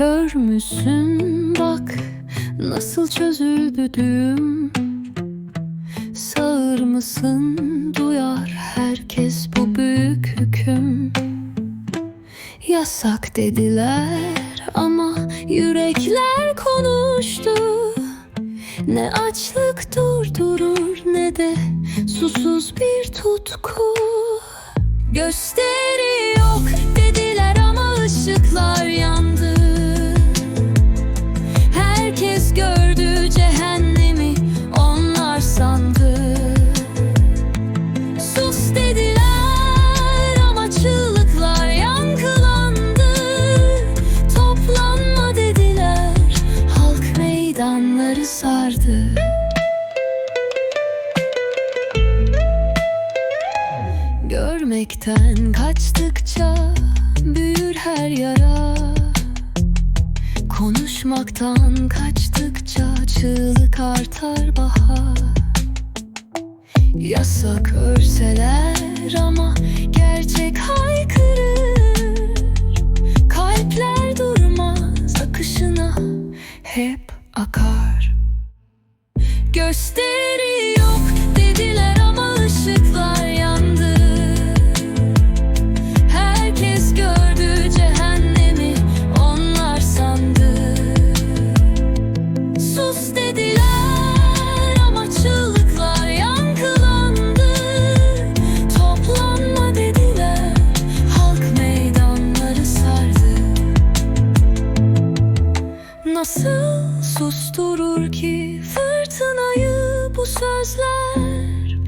Kör müsün? Bak nasıl çözüldü düğüm. Sağır mısın? Duyar herkes bu büyük hüküm. Yasak dediler ama yürekler konuştu. Ne açlık durdurur ne de susuz bir tutku. Gösteri yok dediler ama ışıklar yandı Görmekten kaçtıkça büyür her yara. Konuşmaktan kaçtıkça çığlık artar bahar. Yasak örseler ama gerçek haykırır. Kalpler durmaz akışına hep akar. Gösteri yok Nasıl susturur ki fırtınayı bu sözler?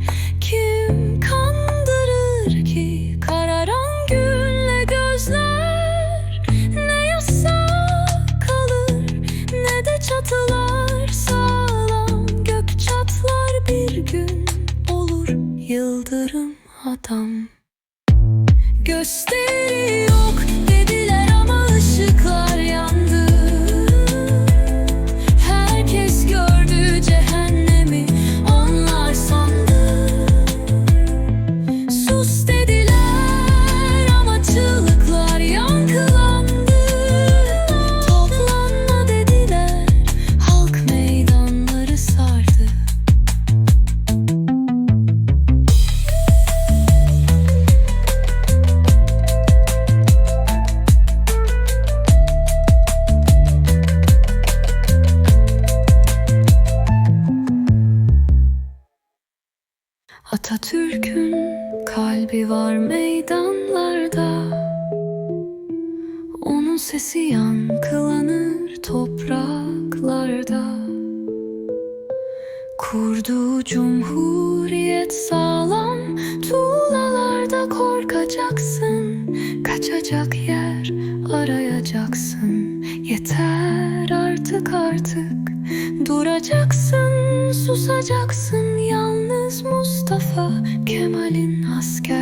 Kim kandırır ki kararan günle gözler? Ne yasak kalır ne de çatılar sağlam. Gök çatlar bir gün olur yıldırım adam. Gösteri yok dediler ama ışıklar yandı Atatürk'ün kalbi var meydanlarda. Onun sesi yankılanır topraklarda. Kurduğu cumhuriyet sağlam Tuğlalarda korkacaksın. Kaçacak yer arayacaksın. Yeter artık artık Duracaksın, susacaksın. Yalnız Mustafa Kemal'in asker.